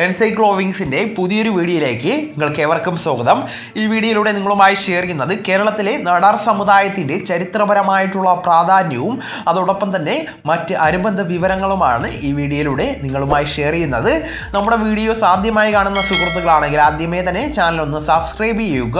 എൻസൈക്ലോവിങ്സിന്റെ പുതിയൊരു വീഡിയോയിലേക്ക് നിങ്ങൾക്ക് ഏവർക്കും സ്വാഗതം. ഈ വീഡിയോയിലൂടെ നിങ്ങളുമായി ഷെയർ ചെയ്യുന്നത് കേരളത്തിലെ നാടാർ സമുദായത്തിന്റെ ചരിത്രപരമായിട്ടുള്ള പ്രാധാന്യവും അതോടൊപ്പം തന്നെ മറ്റ് അനുബന്ധ വിവരങ്ങളുമാണ് ഈ വീഡിയോയിലൂടെ നിങ്ങളുമായി ഷെയർ ചെയ്യുന്നത്. നമ്മുടെ വീഡിയോസ് ആദ്യമായി കാണുന്ന സുഹൃത്തുക്കളാണെങ്കിൽ ആദ്യമേ തന്നെ ചാനൽ ഒന്ന് സബ്സ്ക്രൈബ് ചെയ്യുക.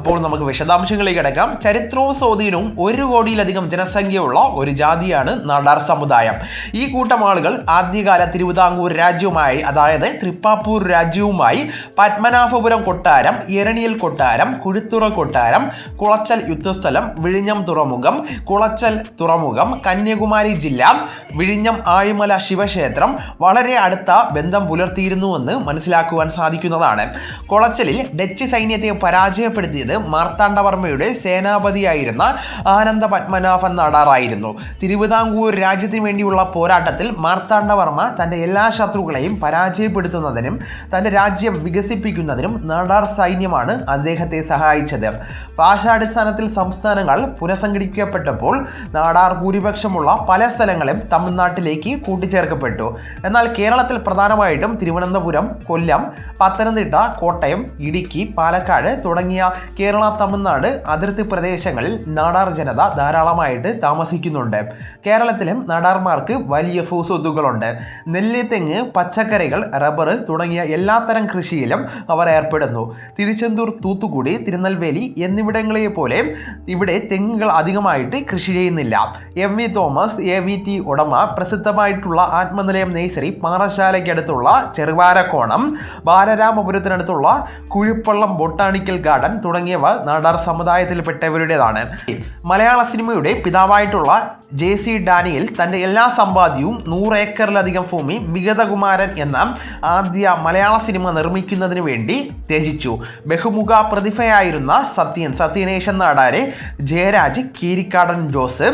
അപ്പോൾ നമുക്ക് വിശദാംശങ്ങളിലേക്ക് കിടക്കാം. ചരിത്രവും സ്വാധീനവും ഒരു കോടിയിലധികം ജനസംഖ്യയുള്ള ഒരു ജാതിയാണ് നാടാർ സമുദായം. ഈ കൂട്ടം ആളുകൾ ആദ്യകാല തിരുവിതാംകൂർ രാജ്യവുമായി അതായത് തൃപ്പാപ്പൂർ രാജ്യവുമായി പത്മനാഭപുരം കൊട്ടാരം ഇരണിയൽ കൊട്ടാരം കുഴുത്തുറ കൊട്ടാരം കുളച്ചൽ യുദ്ധസ്ഥലം വിഴിഞ്ഞം തുറമുഖം കുളച്ചൽ തുറമുഖം കന്യാകുമാരി ജില്ല വിഴിഞ്ഞം ആഴിമല ശിവക്ഷേത്രം വളരെ അടുത്ത ബന്ധം പുലർത്തിയിരുന്നുവെന്ന് മനസ്സിലാക്കുവാൻ സാധിക്കുന്നതാണ്. കുളച്ചലിൽ ഡച്ച് സൈന്യത്തെ പരാജയപ്പെടുത്തിയത് മാർത്താണ്ഡവർമ്മയുടെ സേനാപതിയായിരുന്ന ആനന്ദ പത്മനാഭൻ നാടാറായിരുന്നു. തിരുവിതാംകൂർ രാജ്യത്തിന് വേണ്ടിയുള്ള പോരാട്ടത്തിൽ മാർത്താണ്ഡവർമ്മ തന്റെ എല്ലാ ശത്രുക്കളെയും പരാജയപ്പെടുത്തുന്നതിനും തന്റെ രാജ്യം വികസിപ്പിക്കുന്നതിനും നാടാർ സൈന്യമാണ് അദ്ദേഹത്തെ സഹായിച്ചത്. ഭാഷാടിസ്ഥാനത്തിൽ സംസ്ഥാനങ്ങൾ പുനഃസംഘടിക്കപ്പെട്ടപ്പോൾ നാടാർ ഭൂരിപക്ഷമുള്ള പല സ്ഥലങ്ങളും തമിഴ്നാട്ടിലേക്ക് കൂട്ടിച്ചേർക്കപ്പെട്ടു. എന്നാൽ കേരളത്തിൽ പ്രധാനമായിട്ടും തിരുവനന്തപുരം കൊല്ലം പത്തനംതിട്ട കോട്ടയം ഇടുക്കി പാലക്കാട് തുടങ്ങിയ കേരള തമിഴ്നാട് അതിർത്തി പ്രദേശങ്ങളിൽ നാടാർ ജനത ധാരാളമായിട്ട് താമസിക്കുന്നുണ്ട്. കേരളത്തിലും നാടാർമാർക്ക് വലിയ ഭൂസ്വത്തുകളുണ്ട് നെല്ല് തെങ്ങ് പച്ചക്കറികൾ റബ്ബർ തുടങ്ങിയ എല്ലാത്തരം കൃഷിയിലും അവർ ഏർപ്പെടുന്നു. തിരുച്ചെന്തൂർ തൂത്തുക്കുടി തിരുനെൽവേലി എന്നിവിടങ്ങളെ പോലെ ഇവിടെ തെങ്ങുകൾ അധികമായിട്ട് കൃഷി ചെയ്യുന്നില്ല. M V Thomas A V T ഉടമ പ്രസിദ്ധമായിട്ടുള്ള ആത്മനിലയം നേഴ്സറി പാറശാലയ്ക്കടുത്തുള്ള ചെറുവാരക്കോണം ബാലരാമപുരത്തിനടുത്തുള്ള കുഴിപ്പള്ളം ബൊട്ടാണിക്കൽ ഗാർഡൻ തുടങ്ങിയവ നാടാർ സമുദായത്തിൽപ്പെട്ടവരുടേതാണ്. മലയാള സിനിമയുടെ പിതാവായിട്ടുള്ള ജെ സി ഡാനിയൽ തന്റെ എല്ലാ സമ്പാദ്യവും നൂറ് ഏക്കറിലധികം ഭൂമി വിഗതകുമാരൻ എന്ന ആദ്യ മലയാള സിനിമ നിർമ്മിക്കുന്നതിന് വേണ്ടി ത്യജിച്ചു. ബഹുമുഖ പ്രതിഭയായിരുന്ന സത്യൻ സത്യനേശൻ നാടാര് ജയരാജ് കീരിക്കാടൻ ജോസ്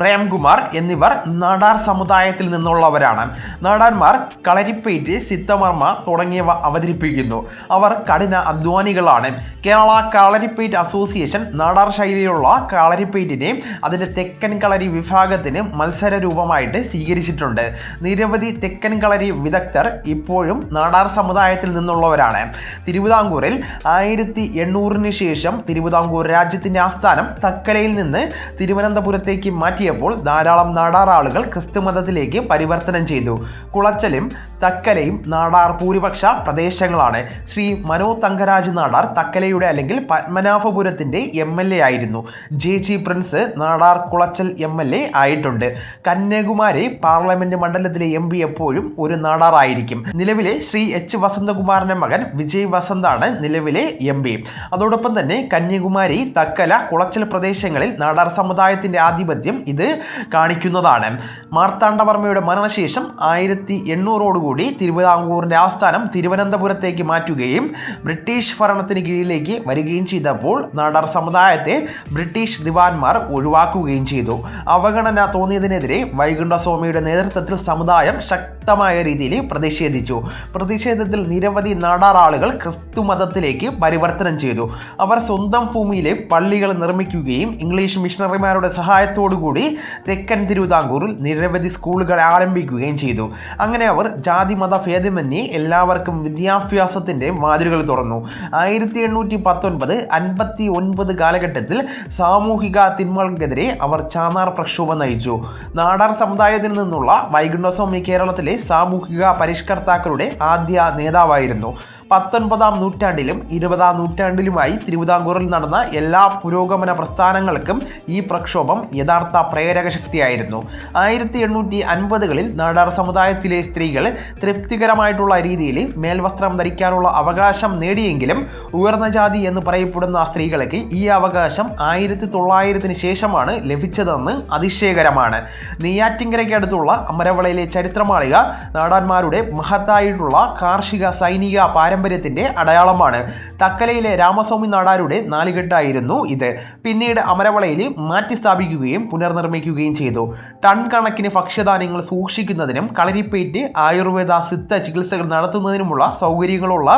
പ്രേംകുമാർ എന്നിവർ നാടാർ സമുദായത്തിൽ നിന്നുള്ളവരാണ്. നാടാന്മാർ കളരിപ്പേറ്റ് സിത്തമർമ്മ തുടങ്ങിയവ അവതരിപ്പിക്കുന്നു. അവർ കഠിന അധ്വാനികളാണ്. കേരള കളരിപ്പേറ്റ് അസോസിയേഷൻ നാടാർ ശൈലിയിലുള്ള കളരിപ്പേറ്റിനെ അതിന്റെ തെക്കൻ കളരി വിഭാഗത്തിന് മത്സര രൂപമായിട്ട് സ്വീകരിച്ചിട്ടുണ്ട്. നിരവധി തെക്കൻ കളരി വിദഗ്ധർ ഇപ്പോഴും നാടാർ സമുദായത്തിൽ നിന്നുള്ളവരാണ്. തിരുവിതാംകൂറിൽ ആയിരത്തി എണ്ണൂറിന് ശേഷം തിരുവിതാംകൂർ രാജ്യത്തിന്റെ ആസ്ഥാനം തക്കലയിൽ നിന്ന് തിരുവനന്തപുരത്തേക്ക് മാറ്റിയപ്പോൾ ധാരാളം നാടാർ ആളുകൾ ക്രിസ്തുമതത്തിലേക്ക് പരിവർത്തനം ചെയ്തു. കുളച്ചലും തക്കലയും നാടാർ ഭൂരിപക്ഷ പ്രദേശങ്ങളാണ്. ശ്രീ മനോ തങ്കരാജ് നാടാർ തക്കലയുടെ അല്ലെങ്കിൽ പത്മനാഭപുരത്തിന്റെ എം എൽ എ ആയിരുന്നു. J G Prince Nadar Colachel M L A ആയിട്ടുണ്ട്. കന്യാകുമാരി പാർലമെന്റ് മണ്ഡലത്തിലെ എം പി എപ്പോഴും ഒരു നാടാറായിരിക്കും നിലവിലെ ശ്രീ എച്ച് വസന്തകുമാറിന്റെ മകൻ വിജയ് വസന്താണ് നിലവിലെ എം പി അതോടൊപ്പം തന്നെ കന്യാകുമാരി തക്കല കുളച്ചൽ പ്രദേശങ്ങളിൽ നാടാർ സമുദായത്തിന്റെ ആധിപത്യം ഇത് കാണിക്കുന്നതാണ്. മാർത്താണ്ഡവർമ്മയുടെ മരണശേഷം ആയിരത്തി എണ്ണൂറോടുകൂടി തിരുവിതാംകൂറിന്റെ ആസ്ഥാനം തിരുവനന്തപുരത്തേക്ക് മാറ്റുകയും ബ്രിട്ടീഷ് ഭരണത്തിന് കീഴിലേക്ക് വരികയും ചെയ്തപ്പോൾ നാടാർ സമുദായത്തെ ബ്രിട്ടീഷ് ദിവാൻമാർ ഒഴിവാക്കുകയും ചെയ്തു. അവഗണന തോന്നിയതിനെതിരെ വൈകുണ്ഠസ്വാമിയുടെ നേതൃത്വത്തിൽ സമുദായം ശക്തമായ രീതിയിൽ പ്രതിഷേധിച്ചു. പ്രതിഷേധത്തിൽ നിരവധി നാടാറാളുകൾ ക്രിസ്തു മതത്തിലേക്ക് പരിവർത്തനം ചെയ്തു. അവർ സ്വന്തം ഭൂമിയിലെ പള്ളികൾ നിർമ്മിക്കുകയും ഇംഗ്ലീഷ് മിഷണറിമാരുടെ സഹായത്തോടുകൂടി തെക്കൻ തിരുവിതാംകൂറിൽ നിരവധി സ്കൂളുകൾ ആരംഭിക്കുകയും ചെയ്തു. അങ്ങനെ അവർ ജാതി മത ഭേദമന്യേ എല്ലാവർക്കും വിദ്യാഭ്യാസത്തിന്റെ വാതിലുകൾ തുറന്നു. ആയിരത്തി എണ്ണൂറ്റി പത്തൊൻപത് അൻപത്തി ഒൻപത് കാലഘട്ടത്തിൽ സാമൂഹിക തിന്മകൾക്കെതിരെ അവർ ചാന്നാർ പ്രക്ഷോഭം നയിച്ചു. നാടാർ സമുദായത്തിൽ നിന്നുള്ള വൈകുണ്ഠസ്വാമി കേരളത്തിലെ സാമൂഹിക പരിഷ്കർത്താക്കളുടെ ആദ്യ നേതാവായിരുന്നു. പത്തൊൻപതാം നൂറ്റാണ്ടിലും ഇരുപതാം നൂറ്റാണ്ടിലുമായി തിരുവിതാംകൂറിൽ നടന്ന എല്ലാ പുരോഗമന പ്രസ്ഥാനങ്ങൾക്കും ഈ പ്രക്ഷോഭം യഥാർത്ഥ പ്രേരക ശക്തിയായിരുന്നു. ആയിരത്തി എണ്ണൂറ്റി അൻപതുകളിൽ നാടാർ സമുദായത്തിലെ സ്ത്രീകൾ തൃപ്തികരമായിട്ടുള്ള രീതിയിൽ മേൽവസ്ത്രം ധരിക്കാനുള്ള അവകാശം നേടിയെങ്കിലും ഉയർന്ന ജാതി എന്ന് പറയപ്പെടുന്ന സ്ത്രീകൾക്ക് ഈ അവകാശം ആയിരത്തി തൊള്ളായിരത്തിന് ശേഷമാണ് ലഭിച്ചതെന്ന് അതിശയകരമാണ്. നെയ്യാറ്റിങ്കരയ്ക്ക് അടുത്തുള്ള അമരവളയിലെ ചരിത്രമാളിക നാടാന്മാരുടെ മഹത്തായിട്ടുള്ള കാർഷിക സൈനിക പാരമ്പര്യത്തിന്റെ അടയാളമാണ്. തക്കലയിലെ രാമസ്വാമി നാടാരുടെ നാലുകെട്ടായിരുന്നു ഇത്. പിന്നീട് അമരവളയിൽ മാറ്റി സ്ഥാപിക്കുകയും പുനർനിർമ്മിക്കുകയും ചെയ്തു. ടൺ കണക്കിന് ഭക്ഷ്യധാന്യങ്ങൾ സൂക്ഷിക്കുന്നതിനും കളരിപ്പേറ്റ് ആയുർവേദ സിദ്ധ ചികിത്സകൾ നടത്തുന്നതിനുമുള്ള സൗകര്യങ്ങളുള്ള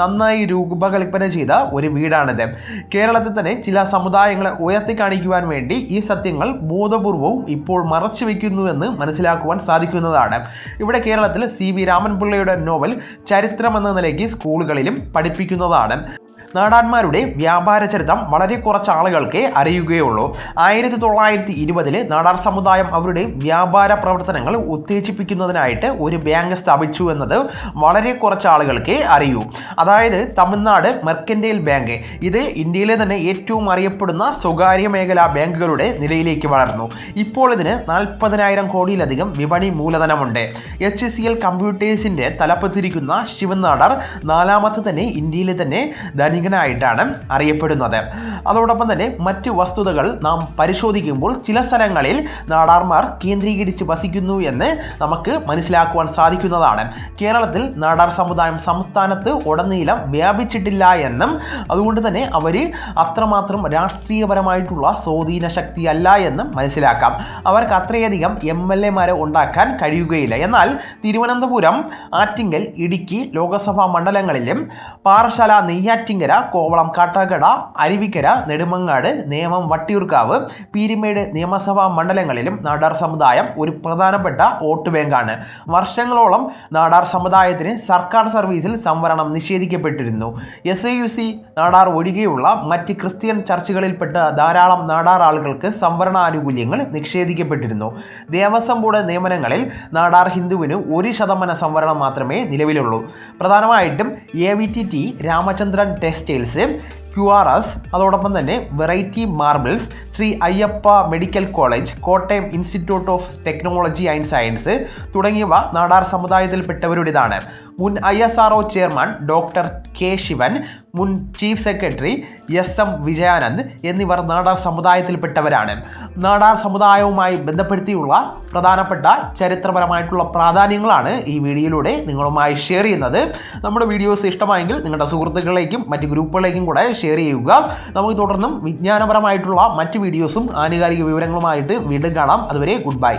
നന്നായി രൂപകൽപ്പന ചെയ്ത ഒരു വീടാണിത്. കേരളത്തിൽ തന്നെ ചില സമുദായങ്ങളെ ഉയർത്തി കാണിക്കുവാൻ വേണ്ടി ഈ സത്യങ്ങൾ ബോധപൂർവവും ഇപ്പോൾ മറച്ചു വയ്ക്കുന്നുവെന്ന് മനസ്സിലാക്കുവാൻ സാധിക്കുന്നതാണ്. ഇവിടെ കേരളത്തിൽ സി വി രാമൻപിള്ളയുടെ നോവൽ ചരിത്രം എന്ന നിലയ്ക്ക് സ്കൂളുകളിലും പഠിപ്പിക്കുന്നതാണ്. നാടാന്മാരുടെ വ്യാപാര ചരിത്രം വളരെ കുറച്ച് ആളുകൾക്കേ അറിയുകയുള്ളൂ. ആയിരത്തി തൊള്ളായിരത്തി ഇരുപതിൽ നാടാർ സമുദായം അവരുടെ വ്യാപാര പ്രവർത്തനങ്ങൾ ഉത്തേജിപ്പിക്കുന്നതിനായിട്ട് ഒരു ബാങ്ക് സ്ഥാപിച്ചു എന്നത് വളരെ കുറച്ച് ആളുകൾക്കേ അറിയൂ. അതായത് തമിഴ്നാട് മെർക്കന്റൈൽ ബാങ്ക്. ഇത് ഇന്ത്യയിലെ തന്നെ ഏറ്റവും അറിയപ്പെടുന്ന സ്വകാര്യ മേഖലാ ബാങ്കുകളുടെ നിലയിലേക്ക് വളർന്നു. ഇപ്പോൾ ഇതിന് നാൽപ്പതിനായിരം കോടിയിലധികം വിപണി മൂലധനമുണ്ട്. എച്ച് സി എൽ കമ്പ്യൂട്ടേഴ്സിന്റെ തലപ്പത്തിരിക്കുന്ന ശിവനാടർ നാലാമത്തെ തന്നെ ഇന്ത്യയിലെ തന്നെ ധനികനായിട്ടാണ് അറിയപ്പെടുന്നത്. അതോടൊപ്പം തന്നെ മറ്റ് വസ്തുതകൾ നാം പരിശോധിക്കുമ്പോൾ ചില സ്ഥലങ്ങളിൽ നാടാർമാർ കേന്ദ്രീകരിച്ച് വസിക്കുന്നു എന്ന് നമുക്ക് മനസ്സിലാക്കുവാൻ സാധിക്കുന്നതാണ്. കേരളത്തിൽ നാടാർ സമുദായം സംസ്ഥാനത്ത് ഉടനീളം വ്യാപിച്ചിട്ടില്ല എന്നും അതുകൊണ്ട് തന്നെ അവർ അത്രമാത്രം രാഷ്ട്രീയപരമായിട്ടുള്ള സ്വാധീന ശക്തിയല്ല എന്നും മനസ്സിലാക്കാം. അവർക്ക് അത്രയധികം എം എൽ എമാരെ ഉണ്ടാക്കാൻ കഴിയുകയില്ല. എന്നാൽ തിരുവനന്തപുരം ആറ്റിങ്ങൽ ഇടുക്കി ലോകസഭാ മണ്ഡലങ്ങളിലും പാറശാല നെയ്യാറ്റിങ്കര കോവളം കാട്ടാക്കട അരുവിക്കര നെടുമങ്ങാട് നേമം വട്ടിയൂർക്കാവ് പീരിമേട് നിയമസഭാ മണ്ഡലങ്ങളിലും നാടാർ സമുദായം ഒരു പ്രധാനപ്പെട്ട വോട്ട് ബാങ്കാണ്. വർഷങ്ങളോളം നാടാർ സമുദായത്തിന് സർക്കാർ സർവീസിൽ സംവരണം നിഷേധിക്കപ്പെട്ടിരുന്നു. S I U C Nadar ഒഴികെയുള്ള മറ്റ് ക്രിസ്ത്യൻ ചർച്ചുകളിൽപ്പെട്ട ധാരാളം നാടാർ ആളുകൾക്ക് സംവരണ ആനുകൂല്യങ്ങൾ നിഷേധിക്കപ്പെട്ടിരുന്നു. ദേവസ്വം ബോർഡ് നിയമനങ്ങളിൽ നാടാർ ഹിന്ദുവിന് ഒരു ശതമാനം സംവരണം മാത്രമേ നിലവിലുള്ളൂ. പ്രധാനമായിട്ടും A V T T Ramachandran textiles Q R S അതോടൊപ്പം തന്നെ variety marbles Sree Ayyappa medical college Kottayam institute of technology and science തുടങ്ങിയവ നാടാർ സമുദായത്തിൽപ്പെട്ടവരുടേതാണ്. മുൻ I S R chairman doctor K Sivan മുൻ chief secretary S M Vijayanand എന്നിവർ നാടാർ സമുദായത്തിൽപ്പെട്ടവരാണ്. നാടാർ സമുദായവുമായി ബന്ധപ്പെടുത്തിയുള്ള പ്രധാനപ്പെട്ട ചരിത്രപരമായിട്ടുള്ള പ്രാധാന്യങ്ങളാണ് ഈ വീഡിയോയിലൂടെ നിങ്ങളുമായി ഷെയർ ചെയ്യുന്നത്. നമ്മുടെ വീഡിയോസ് ഇഷ്ടമായെങ്കിൽ നിങ്ങളുടെ സുഹൃത്തുക്കളിലേക്കും മറ്റ് ഗ്രൂപ്പുകളിലേക്കും കൂടെ ഷെയർ ചെയ്യുക. നമുക്ക് തുടർന്നും വിജ്ഞാനപരമായിട്ടുള്ള മറ്റ് വീഡിയോസും ആനുകാലിക വിവരങ്ങളുമായിട്ട് വീണ്ടും കാണാം. അതുവരെ ഗുഡ് ബൈ